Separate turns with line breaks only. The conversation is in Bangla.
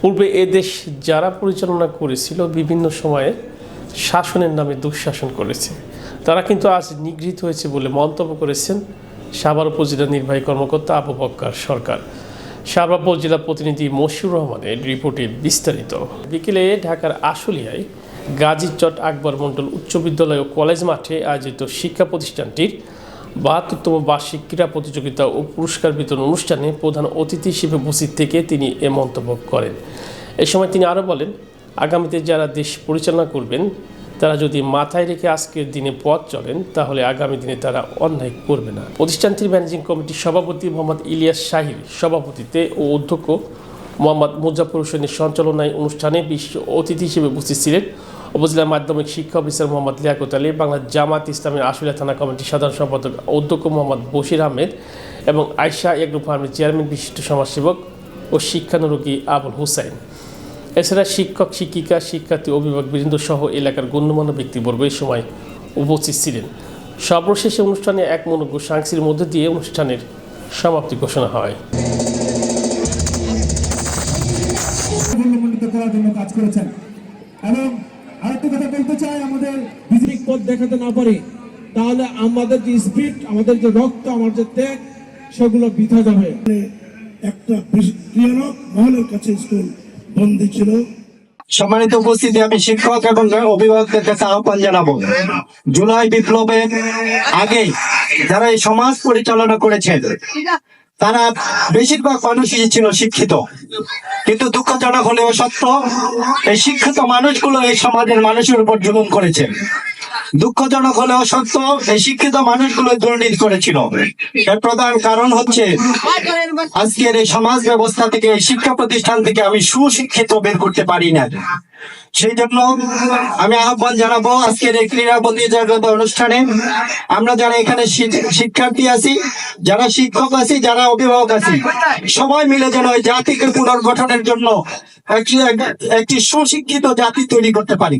পূর্বে এ দেশ যারা পরিচালনা করেছিল বিভিন্ন সময়ে শাসনের নামে দুঃশাসন করেছে। তারা কিন্তু আজ নিগৃহীত হয়েছে বলে মন্তব্য করেছেন সাভার উপজেলা নির্বাহী কর্মকর্তা আবু বক্কর সরকার। সাভার উপজেলা প্রতিনিধি মশিউর রহমানের রিপোর্টে বিস্তারিত। বিকেলে ঢাকার আশুলিয়ায় গাজীচট আকবর মণ্ডল উচ্চ বিদ্যালয় ও কলেজ মাঠে আয়োজিত শিক্ষা প্রতিষ্ঠানটির বাহাত্তরতম বার্ষিক ক্রীড়া প্রতিযোগিতা ও পুরস্কার বিতরণ অনুষ্ঠানে প্রধান অতিথি হিসেবে উপস্থিত থেকে তিনি এ মন্তব্য করেন। এ সময় তিনি আরও বলেন, আগামীতে যারা দেশ পরিচালনা করবেন, তারা যদি মাথায় রেখে আজকের দিনে পথ চলেন, তাহলে আগামী দিনে তারা অন্যায় করবে না। প্রতিষ্ঠানটির ম্যানেজিং কমিটির সভাপতি মোহাম্মদ ইলিয়াস শাহির সভাপতিতে ও অধ্যক্ষ মোহাম্মদ মুজাফর হোসেনের সঞ্চালনায় অনুষ্ঠানে বিশ্ব অতিথি হিসেবে উপস্থিত ছিলেন উপজেলা মাধ্যমিক শিক্ষা অফিসার মোহাম্মদ লিয়াকত আলী বাংলা জামাত ইসলামের আশুলিয়া থানা কমিটির সাধারণ সম্পাদক অধ্যক্ষ মোহাম্মদ বশির আহমেদ এবং আয়শা এগ্রো ফার্মের চেয়ারম্যান, বিশিষ্ট সমাজসেবক ও শিক্ষানুরোগী আবুল হুসাইন। এছাড়া শিক্ষক, শিক্ষিকা, শিক্ষার্থী, অভিভাবক বৃন্দ সহ এলাকার গণ্যমান্য ব্যক্তিবর্গ এই সময় উপস্থিত ছিলেন। সর্বশেষে অনুষ্ঠানে এক মনোজ্ঞ সাংস্কৃতির মধ্যে দিয়ে অনুষ্ঠানের সমাপ্তি ঘোষণা হয়।
করার জন্য কাজ করেছেন এবং আরেকটা কথা বলতে চাই আমাদের
পথ দেখাতে না পারি তাহলে আমাদের যে স্পিড আমাদের যে রক্ত আমাদের যে ত্যাগ সেগুলো বৃথা যাবে।
একটা ক্রিয়ানক মহলের কাছে স্কুল বন্দী ছিল।
সম্মানিত উপস্থিতি আমি শিক্ষক এবং অভিভাবকদের কাছে আহ্বান জানাব। জুলাই বিপ্লবের আগে যারা এই সমাজ পরিচালনা করেছেন তারা বেশিরভাগ মানুষই ছিল শিক্ষিত। কিন্তু দুঃখজনক হলেও সত্য, এই শিক্ষিত মানুষগুলো এই সমাজের মানুষের উপর জুলুম করেছে। দুঃখজনক হলেও সত্য, এই শিক্ষিত মানুষগুলো দুর্নীতি করেছিল। এর প্রধান কারণ হচ্ছে, আজকের এই সমাজ ব্যবস্থা থেকে, এই শিক্ষা প্রতিষ্ঠান থেকে আমি সুশিক্ষিত বের করতে পারি না। সেই জন্য আমি আহ্বান জানাব আজকের এই ক্রীড়া প্রতিযোগিতা অনুষ্ঠানে। আমরা যারা এখানে শিক্ষার্থী আছি, যারা শিক্ষক আছি, যারা অভিভাবক আছি, সবাই মিলে যেন ওই জাতিকে পুনর্গঠনের জন্য একটি সুশিক্ষিত জাতি তৈরি করতে পারি।